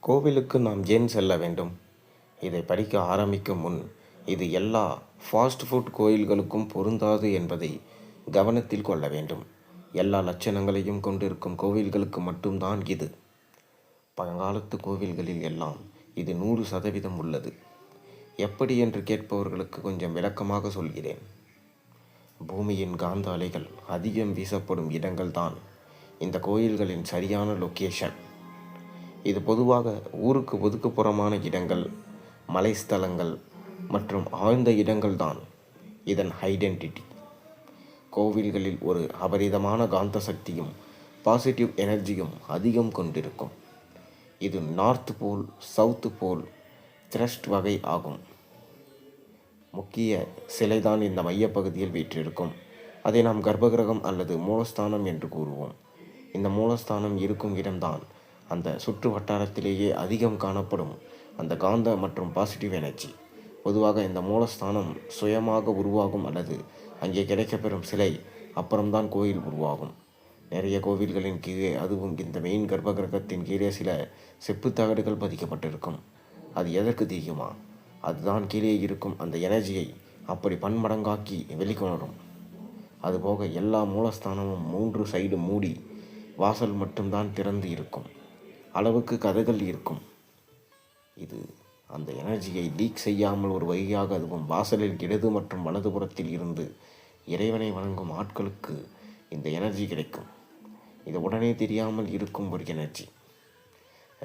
கோவிலுக்கு நாம் ஏன் செல்ல வேண்டும்? இதை படிக்க ஆரம்பிக்கும் முன் இது எல்லா ஃபாஸ்ட் ஃபுட் கோயில்களுக்கும் பொருந்தாது என்பதை கவனத்தில் கொள்ள வேண்டும். எல்லா லட்சணங்களையும் கொண்டிருக்கும் கோவில்களுக்கு மட்டும்தான் இது. பழங்காலத்து கோவில்களில் எல்லாம் இது நூறு சதவீதம் உள்ளது. எப்படி என்று கேட்பவர்களுக்கு கொஞ்சம் விளக்கமாக சொல்கிறேன். பூமியின் காந்த அலைகள் அதிகம் வீசப்படும் இடங்கள்தான் இந்த கோயில்களின் சரியான லொக்கேஷன் இது பொதுவாக ஊருக்கு ஒதுக்குப்புறமான இடங்கள் மலைஸ்தலங்கள் மற்றும் ஆழ்ந்த இடங்கள்தான் இதன் ஐடென்டிட்டி கோவில்களில் ஒரு அபரிதமான காந்த சக்தியும் பாசிட்டிவ் எனர்ஜியும் அதிகம் கொண்டிருக்கும். இது north pole south pole thrust வகை ஆகும். முக்கிய சிலைதான் இந்த மையப்பகுதியில் வீற்றிருக்கும். அதை நாம் கர்ப்பகிரகம் அல்லது மூலஸ்தானம் என்று கூறுவோம். இந்த மூலஸ்தானம் இருக்கும் இடம்தான் அந்த சுற்று வட்டாரத்திலேயே அதிகம் காணப்படும் அந்த காந்த மற்றும் பாசிட்டிவ் எனர்ஜி பொதுவாக இந்த மூலஸ்தானம் சுயமாக உருவாகும் அல்லது அங்கே கிடைக்கப்பெறும் சிலை அப்புறம்தான் கோயில் உருவாகும். நிறைய கோவில்களின் கீழே அதுவும் இந்த மெயின் கர்ப்பகிரகத்தின் கீழே சில செப்பு தகடுகள் பதிக்கப்பட்டிருக்கும். அது எதற்கு தெரியுமா? அதுதான் கீழே இருக்கும் அந்த எனர்ஜியை அப்படி பன்மடங்காக்கி வெளிக்கொணரும். அதுபோக எல்லா மூலஸ்தானமும் மூன்று சைடு மூடி வாசல் மட்டும்தான் திறந்து இருக்கும். அளவுக்கு கதைகள் இருக்கும். இது அந்த எனர்ஜியை லீக் செய்யாமல் ஒரு வழியாக அதுவும் வாசலில் இடது மற்றும் வலதுபுறத்தில் இருந்து இறைவனை வணங்கும் ஆட்களுக்கு இந்த எனர்ஜி கிடைக்கும். இது உடனே தெரியாமல் இருக்கும் ஒரு எனர்ஜி.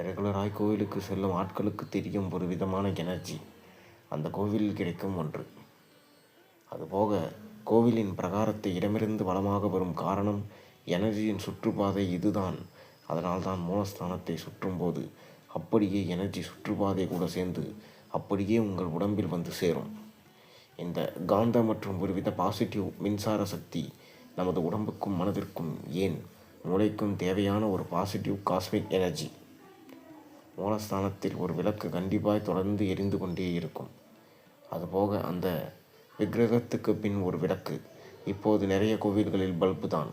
ரெகுலராய் கோவிலுக்கு செல்லும் ஆட்களுக்கு தெரியும் ஒரு விதமான எனர்ஜி. அந்த கோவிலில் கிடைக்கும் ஒன்று. அதுபோக கோவிலின் பிரகாரத்தை இடமிருந்து வளமாக வரும் காரணம் எனர்ஜியின் சுற்றுப்பாதை இதுதான். அதனால்தான் மூலஸ்தானத்தை சுற்றும்போது அப்படியே எனர்ஜி சுற்றுப்பாதை கூட சேர்ந்து அப்படியே உங்கள் உடம்பில் வந்து சேரும். இந்த காந்த மற்றும் ஒருவித பாசிட்டிவ் மின்சார சக்தி நமது உடம்புக்கும் மனதிற்கும் ஏன் மூளைக்கும் தேவையான ஒரு பாசிட்டிவ் காஸ்மிக் எனர்ஜி மூலஸ்தானத்தில் ஒரு விளக்கு கண்டிப்பாய் தொடர்ந்து எரிந்து கொண்டே இருக்கும். அதுபோக அந்த விக்கிரகத்துக்கு பின் ஒரு விளக்கு. இப்போது நிறைய கோவில்களில் பல்பு தான்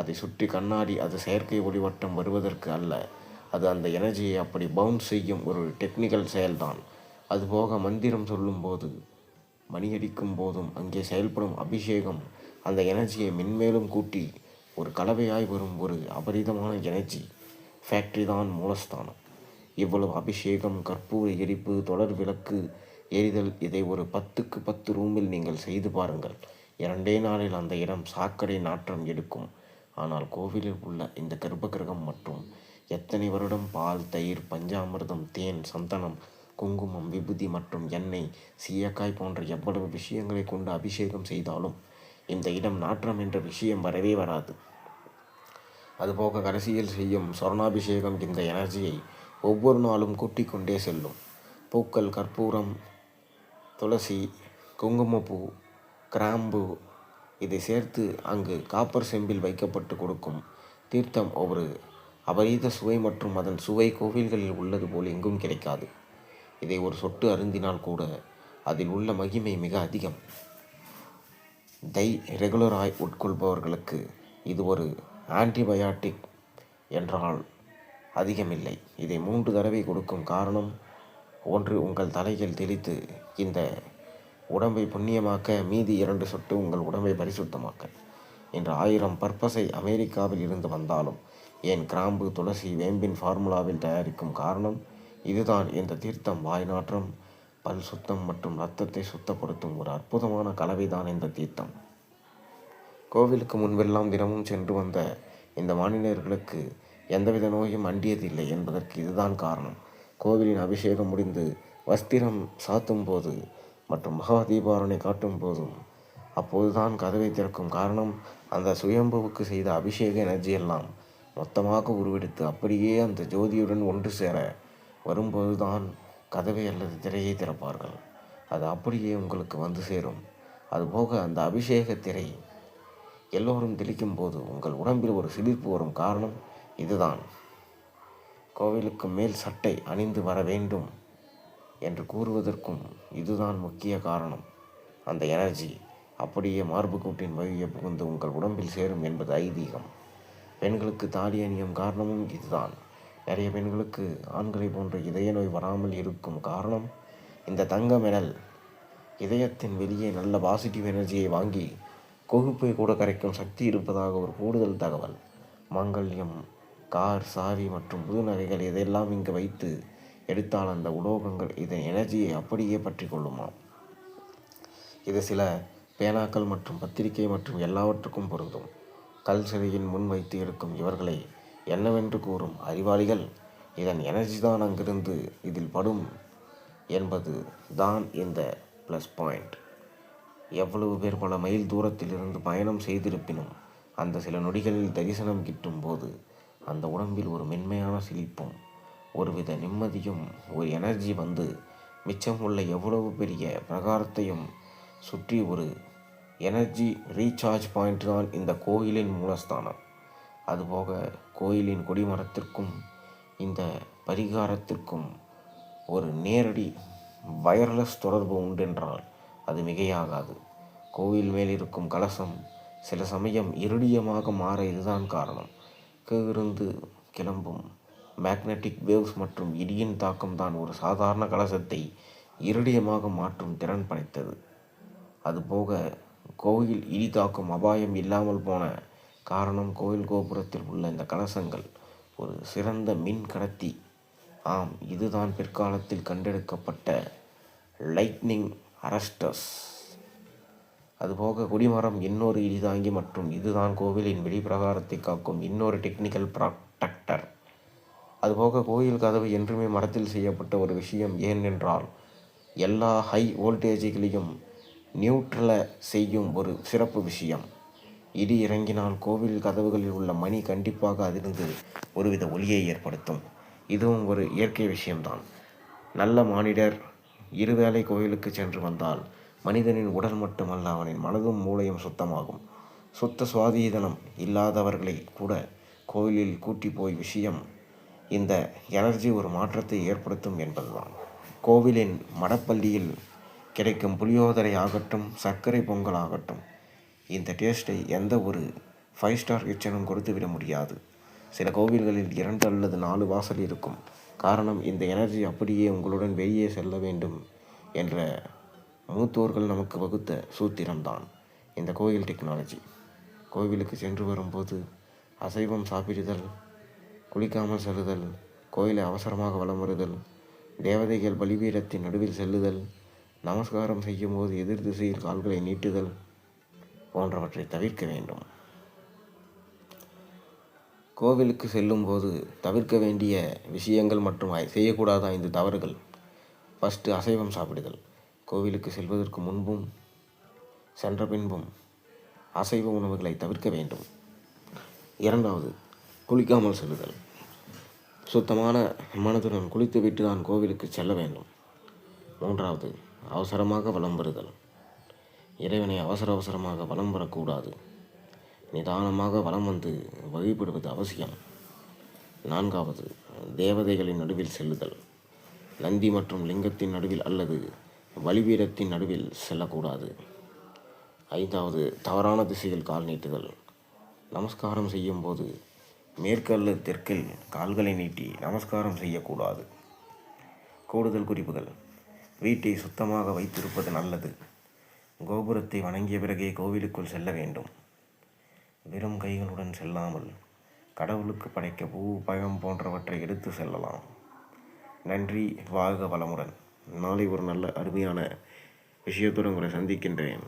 அதை சுற்றி கண்ணாடி அது செயற்கை ஒளிவட்டம் வருவதற்கு அல்ல. அது அந்த எனர்ஜியை அப்படி பவுன்ஸ் செய்யும் ஒரு டெக்னிக்கல் செயல்தான். அதுபோக மந்திரம் சொல்லும்போது மணியடிக்கும் போதும் அங்கே செயல்படும் அபிஷேகம் அந்த எனர்ஜியை மென்மேலும் கூட்டி ஒரு கலவையாய் வரும் ஒரு அபரிதமான எனர்ஜி ஃபேக்ட்ரி தான் மூலஸ்தானம். இவ்வளவு அபிஷேகம் கற்பூர எரிப்பு தொடர் விளக்கு எரிதல் இதை ஒரு பத்துக்கு பத்து ரூமில் நீங்கள் செய்து பாருங்கள். இரண்டே நாளில் அந்த இடம் சாக்கடை நாற்றம் எடுக்கும். ஆனால் கோவிலில் உள்ள இந்த கர்ப்பகிரகம் மற்றும் எத்தனை வருடம் பால் தயிர் பஞ்சாமிர்தம் தேன் சந்தனம் குங்குமம் விபூதி மற்றும் எண்ணெய் சீயக்காய் போன்ற எவ்வளவு விஷயங்களை கொண்டு அபிஷேகம் செய்தாலும் இந்த இடம் நாற்றம் என்ற விஷயம் வரவே வராது. அதுபோக கடைசியில் செய்யும் சொர்ணாபிஷேகம் இந்த எனர்ஜியை ஒவ்வொரு நாளும் கூட்டிக் கொண்டே செல்லும். பூக்கள் கற்பூரம் துளசி குங்குமப்பூ கிராம்பு இதை சேர்த்து அங்கு காப்பர் செம்பில் வைக்கப்பட்டு கொடுக்கும் தீர்த்தம் ஒரு அபரீத சுவை மற்றும் அதன் சுவை கோவில்களில் உள்ளது போல் எங்கும் கிடைக்காது. இதை ஒரு சொட்டு அருந்தினால் கூட அதில் உள்ள மகிமை மிக அதிகம். தை ரெகுலராய் உட்கொள்பவர்களுக்கு இது ஒரு ஆன்டிபயாட்டிக் என்றால் அதிகமில்லை. இதை மூன்று தடவை கொடுக்கும் காரணம் ஒன்று உங்கள் தலையில் தெளித்து இந்த உடம்பை புண்ணியமாக்க மீதி இரண்டு சொட்டு உங்கள் உடம்பை பரிசுத்தமாக்க. என்ற ஆயிரம் பர்பஸை அமெரிக்காவில் இருந்து வந்தாலும் ஏன் கிராம்பு துளசி வேம்பின் ஃபார்முலாவில் தயாரிக்கும் காரணம் இதுதான் இந்த தீர்த்தம் வாய் நாற்றம் பல் சுத்தம் மற்றும் இரத்தத்தை சுத்தப்படுத்தும் ஒரு அற்புதமான கலவைதான் இந்த தீர்த்தம். கோவிலுக்கு முன்பெல்லாம் தினமும் சென்று வந்த இந்த மாநிலர்களுக்கு எந்தவித நோயும் அண்டியதில்லை என்பதற்கு இதுதான் காரணம். கோவிலின் அபிஷேகம் முடிந்து வஸ்திரம் சாத்தும் போது மற்றும் மகா தீபாவளை காட்டும் போதும். அப்போதுதான் கதவை திறக்கும் காரணம் அந்த சுயம்புவுக்கு செய்த அபிஷேக எனர்ஜி எல்லாம் மொத்தமாக உருவெடுத்து அப்படியே அந்த ஜோதியுடன் ஒன்று சேர வரும்போதுதான் கதவை அல்லது திரையை திறப்பார்கள். அது அப்படியே உங்களுக்கு வந்து சேரும். அதுபோக அந்த அபிஷேக திரை எல்லோரும் தெளிக்கும் போது உங்கள் உடம்பில் ஒரு சிலிர்ப்பு வரும் காரணம் இதுதான். கோவிலுக்கு மேல் சட்டை அணிந்து வர வேண்டும். என்று கூறுவதற்கும் இதுதான் முக்கிய காரணம். அந்த எனர்ஜி அப்படியே மார்புக்கூட்டின் வழியை புகுந்து உங்கள் உடம்பில் சேரும் என்பது ஐதீகம். பெண்களுக்கு தாலி அணியும் காரணமும் இதுதான். நிறைய பெண்களுக்கு ஆண்களை போன்ற இதய நோய் வராமல் இருக்கும் காரணம் இந்த தங்க மெடல் இதயத்தின் வெளியே நல்ல பாசிட்டிவ் எனர்ஜியை வாங்கி கொழுப்பை கூட கரைக்கும் சக்தி இருப்பதாக ஒரு கூடுதல் தகவல். மங்கல்யம் கார் சாரி மற்றும் புது நகைகள் இதையெல்லாம் இங்கு வைத்து எடுத்தால் அந்த உலோகங்கள் இதன் எனர்ஜியை அப்படியே பற்றி கொள்ளுமாம் இது சில பேனாக்கள் மற்றும் பத்திரிகை மற்றும் எல்லாவற்றுக்கும் பொருந்தும். கல் சிலையின் முன் வைத்து எடுக்கும் இவர்களை என்னவென்று கூறும் அறிவாளிகள் இதன் எனர்ஜி தான் அங்கிருந்து இதில் படும் என்பது தான் இந்த ப்ளஸ் பாயிண்ட் எவ்வளவு பேர் பல மைல் தூரத்தில் இருந்து பயணம் செய்திருப்பினும் அந்த சில நொடிகளில் தரிசனம் கிட்டும் போது அந்த உடம்பில் ஒரு மென்மையான சிலிப்பும் ஒருவித நிம்மதியும் ஒரு எனர்ஜி வந்து மிச்சம் உள்ள எவ்வளவு பெரிய பிரகாரத்தையும் சுற்றி ஒரு எனர்ஜி ரீசார்ஜ் பாயிண்ட் தான் இந்த கோயிலின் மூலஸ்தானம். அதுபோக கோயிலின் கொடிமரத்திற்கும் இந்த பரிகாரத்திற்கும் ஒரு நேரடி வயர்லெஸ் தொடர்பு உண்டென்றால் அது மிகையாகாது. கோவில் மேல் இருக்கும் கலசம் சில சமயம் இருடியமாக மாற இதுதான் காரணம். கீழிருந்து கிளம்பும் மேக்னெட்டிக் வேவ்ஸ் மற்றும் இடியின் தாக்கம் தான் ஒரு சாதாரண கலசத்தை இருடியமாக மாற்றும் திறன் படைத்தது. அதுபோக கோயில் இடி தாக்கும் அபாயம் இல்லாமல் போன காரணம் கோயில் கோபுரத்தில் உள்ள இந்த கலசங்கள். ஒரு சிறந்த மின் கடத்தி. ஆம் இதுதான் பிற்காலத்தில் கண்டெடுக்கப்பட்ட லைட்னிங் அரஸ்டர்ஸ் அதுபோக குடிமரம் இன்னொரு இடிதாங்கி மற்றும் இதுதான் கோவிலின் வெளிப்பிரகாரத்தை காக்கும் இன்னொரு டெக்னிக்கல் ப்ராடக்டர் அதுபோக கோயில் கதவு என்றுமே மரத்தில் செய்யப்பட்ட ஒரு விஷயம் ஏனென்றால் எல்லா ஹை வோல்டேஜ்களையும் நியூட்ரலை செய்யும் ஒரு சிறப்பு விஷயம். இடி இறங்கினால் கோவில் கதவுகளில் உள்ள மணி கண்டிப்பாக அதிர்ந்து ஒருவித ஒளியை ஏற்படுத்தும். இதுவும் ஒரு இயற்கை விஷயம்தான். நல்ல மானிடர் இருவேளை கோயிலுக்கு சென்று வந்தால் மனிதனின் உடல் மட்டுமல்ல அவனின் மனதும் மூளையும் சுத்தமாகும். சுத்த சுவாதீதனம் இல்லாதவர்களை கூட கோயிலில் கூட்டி போய் விஷயம் இந்த எனர்ஜி ஒரு மாற்றத்தை ஏற்படுத்தும் என்பதுதான். கோவிலின் மடப்பள்ளியில் கிடைக்கும் புளியோதரை ஆகட்டும் சர்க்கரை பொங்கல் ஆகட்டும் இந்த டேஸ்ட்டை எந்த ஒரு ஃபைவ் ஸ்டார் கிச்சனும் கொடுத்து விட முடியாது. சில கோவில்களில் இரண்டு அல்லது நாலு வாசல் இருக்கும். காரணம் இந்த எனர்ஜி அப்படியே உங்களுடன் வெளியே செல்ல வேண்டும் என்ற மூத்தோர்கள் நமக்கு வகுத்த சூத்திரம்தான் இந்த கோயில் டெக்னாலஜி கோவிலுக்கு சென்று வரும்போது அசைவம் சாப்பிடுதல் குளிக்காமல் செல்லுதல் கோயிலை அவசரமாக வலம் வருதல் தேவதைகள் பலிபீடத்தின் நடுவில் செல்லுதல் நமஸ்காரம் செய்யும்போது எதிர் திசையில் கால்களை நீட்டுதல் போன்றவற்றை தவிர்க்க வேண்டும். கோவிலுக்கு செல்லும்போது தவிர்க்க வேண்டிய விஷயங்கள் மற்றும் செய்யக்கூடாத ஐந்து தவறுகள்? ஃபஸ்ட்டு அசைவம் சாப்பிடுதல். கோவிலுக்கு செல்வதற்கு முன்பும் சென்ற பின்பும் அசைவ உணவுகளை தவிர்க்க வேண்டும். இரண்டாவது குளிக்காமல் செல்லுதல் சுத்தமான மனதுடன் குளித்துவிட்டு தான் கோவிலுக்கு செல்ல வேண்டும். மூன்றாவது அவசரமாக வலம் வருதல். இறைவனை அவசர அவசரமாக வலம் வரக்கூடாது. நிதானமாக வலம் வந்து வழிபடுவது அவசியம். நான்காவது தேவதைகளின் நடுவில் செல்லுதல். நந்தி மற்றும் லிங்கத்தின் நடுவில் அல்லது பலிபீடத்தின் நடுவில் செல்லக்கூடாது. ஐந்தாவது தவறான திசையில் கால் நீட்டுதல். நமஸ்காரம் செய்யும்போது மேற்கு தெற்கில் கால்களை நீட்டி நமஸ்காரம் செய்யக்கூடாது. கூடுதல் குறிப்புகள். வீட்டை சுத்தமாக வைத்திருப்பது நல்லது. கோபுரத்தை வணங்கிய பிறகே கோவிலுக்குள் செல்ல வேண்டும். வெறும் கைகளுடன் செல்லாமல் கடவுளுக்கு படைக்க பூ பழம் போன்றவற்றை எடுத்து செல்லலாம். நன்றி வாழ்க வளமுடன். நாளை ஒரு நல்ல அருமையான விஷயத்துடன் உங்களை சந்திக்கின்றேன்.